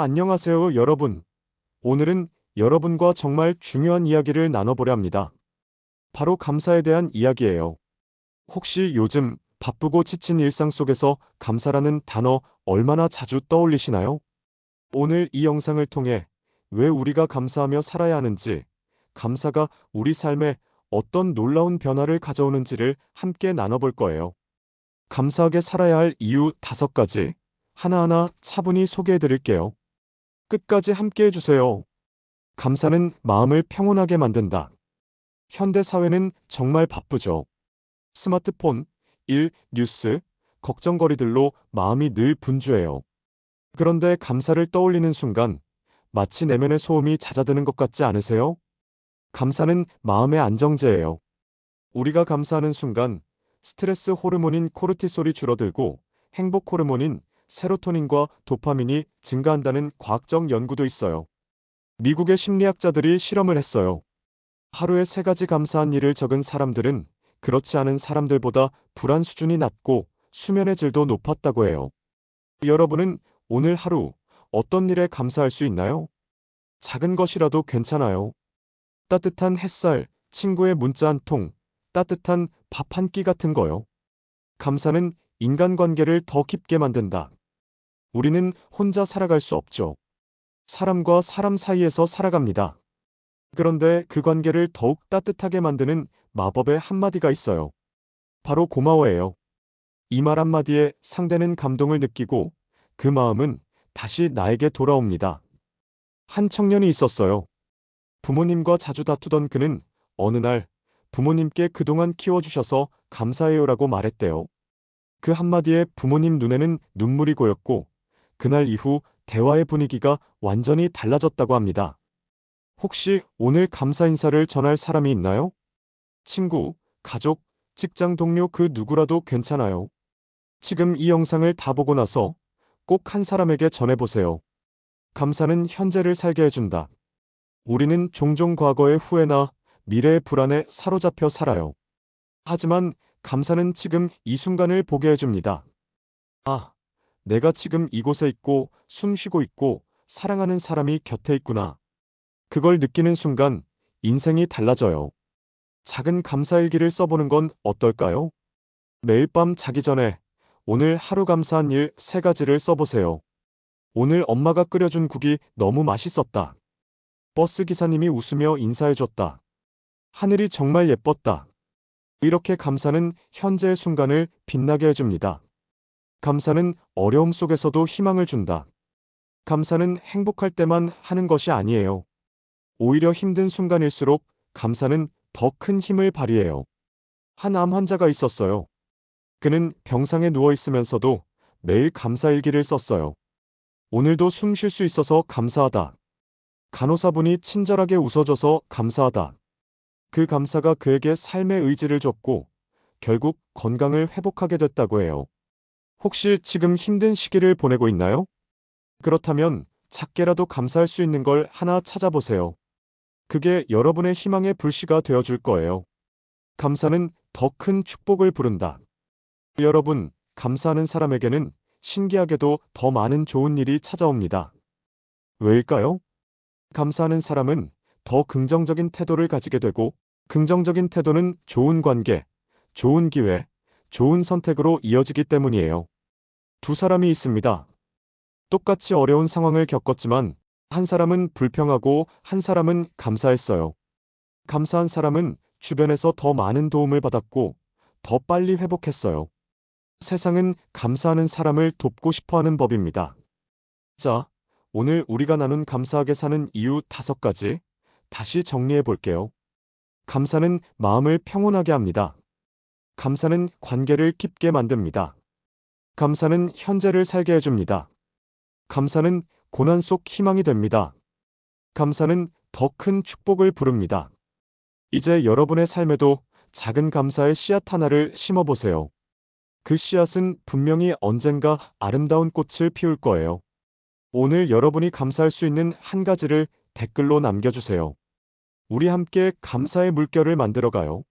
안녕하세요, 여러분. 오늘은 여러분과 정말 중요한 이야기를 나눠보려 합니다. 바로 감사에 대한 이야기예요. 혹시 요즘 바쁘고 지친 일상 속에서 감사라는 단어 얼마나 자주 떠올리시나요? 오늘 이 영상을 통해 왜 우리가 감사하며 살아야 하는지, 감사가 우리 삶에 어떤 놀라운 변화를 가져오는지를 함께 나눠볼 거예요. 감사하게 살아야 할 이유 다섯 가지 하나하나 차분히 소개해 드릴게요. 끝까지 함께 해주세요. 감사는 마음을 평온하게 만든다. 현대 사회는 정말 바쁘죠. 스마트폰, 일, 뉴스, 걱정거리들로 마음이 늘 분주해요. 그런데 감사를 떠올리는 순간 마치 내면의 소음이 잦아드는 것 같지 않으세요? 감사는 마음의 안정제예요. 우리가 감사하는 순간 스트레스 호르몬인 코르티솔이 줄어들고 행복 호르몬인 세로토닌과 도파민이 증가한다는 과학적 연구도 있어요. 미국의 심리학자들이 실험을 했어요. 하루에 세 가지 감사한 일을 적은 사람들은 그렇지 않은 사람들보다 불안 수준이 낮고 수면의 질도 높았다고 해요. 여러분은 오늘 하루 어떤 일에 감사할 수 있나요? 작은 것이라도 괜찮아요. 따뜻한 햇살, 친구의 문자 한 통, 따뜻한 밥 한 끼 같은 거요. 감사는 인간관계를 더 깊게 만든다. 우리는 혼자 살아갈 수 없죠. 사람과 사람 사이에서 살아갑니다. 그런데 그 관계를 더욱 따뜻하게 만드는 마법의 한마디가 있어요. 바로 고마워예요. 이 말 한마디에 상대는 감동을 느끼고 그 마음은 다시 나에게 돌아옵니다. 한 청년이 있었어요. 부모님과 자주 다투던 그는 어느 날 부모님께 그동안 키워주셔서 감사해요라고 말했대요. 그 한마디에 부모님 눈에는 눈물이 고였고 그날 이후 대화의 분위기가 완전히 달라졌다고 합니다. 혹시 오늘 감사 인사를 전할 사람이 있나요? 친구, 가족, 직장 동료 그 누구라도 괜찮아요. 지금 이 영상을 다 보고 나서 꼭 한 사람에게 전해보세요. 감사는 현재를 살게 해준다. 우리는 종종 과거의 후회나 미래의 불안에 사로잡혀 살아요. 하지만 감사는 지금 이 순간을 보게 해줍니다. 아, 내가 지금 이곳에 있고 숨 쉬고 있고 사랑하는 사람이 곁에 있구나. 그걸 느끼는 순간 인생이 달라져요. 작은 감사일기를 써보는 건 어떨까요? 매일 밤 자기 전에 오늘 하루 감사한 일 세 가지를 써보세요. 오늘 엄마가 끓여준 국이 너무 맛있었다. 버스 기사님이 웃으며 인사해줬다. 하늘이 정말 예뻤다. 이렇게 감사는 현재의 순간을 빛나게 해줍니다. 감사는 어려움 속에서도 희망을 준다. 감사는 행복할 때만 하는 것이 아니에요. 오히려 힘든 순간일수록 감사는 더 큰 힘을 발휘해요. 한 암 환자가 있었어요. 그는 병상에 누워 있으면서도 매일 감사일기를 썼어요. 오늘도 숨 쉴 수 있어서 감사하다. 간호사분이 친절하게 웃어줘서 감사하다. 그 감사가 그에게 삶의 의지를 줬고 결국 건강을 회복하게 됐다고 해요. 혹시 지금 힘든 시기를 보내고 있나요? 그렇다면 작게라도 감사할 수 있는 걸 하나 찾아보세요. 그게 여러분의 희망의 불씨가 되어줄 거예요. 감사는 더 큰 축복을 부른다. 여러분, 감사하는 사람에게는 신기하게도 더 많은 좋은 일이 찾아옵니다. 왜일까요? 감사하는 사람은 더 긍정적인 태도를 가지게 되고, 긍정적인 태도는 좋은 관계, 좋은 기회, 좋은 선택으로 이어지기 때문이에요. 두 사람이 있습니다. 똑같이 어려운 상황을 겪었지만 한 사람은 불평하고 한 사람은 감사했어요. 감사한 사람은 주변에서 더 많은 도움을 받았고 더 빨리 회복했어요. 세상은 감사하는 사람을 돕고 싶어 하는 법입니다. 자, 오늘 우리가 나눈 감사하게 사는 이유 다섯 가지 다시 정리해 볼게요. 감사는 마음을 평온하게 합니다. 감사는 관계를 깊게 만듭니다. 감사는 현재를 살게 해줍니다. 감사는 고난 속 희망이 됩니다. 감사는 더 큰 축복을 부릅니다. 이제 여러분의 삶에도 작은 감사의 씨앗 하나를 심어보세요. 그 씨앗은 분명히 언젠가 아름다운 꽃을 피울 거예요. 오늘 여러분이 감사할 수 있는 한 가지를 댓글로 남겨주세요. 우리 함께 감사의 물결을 만들어가요.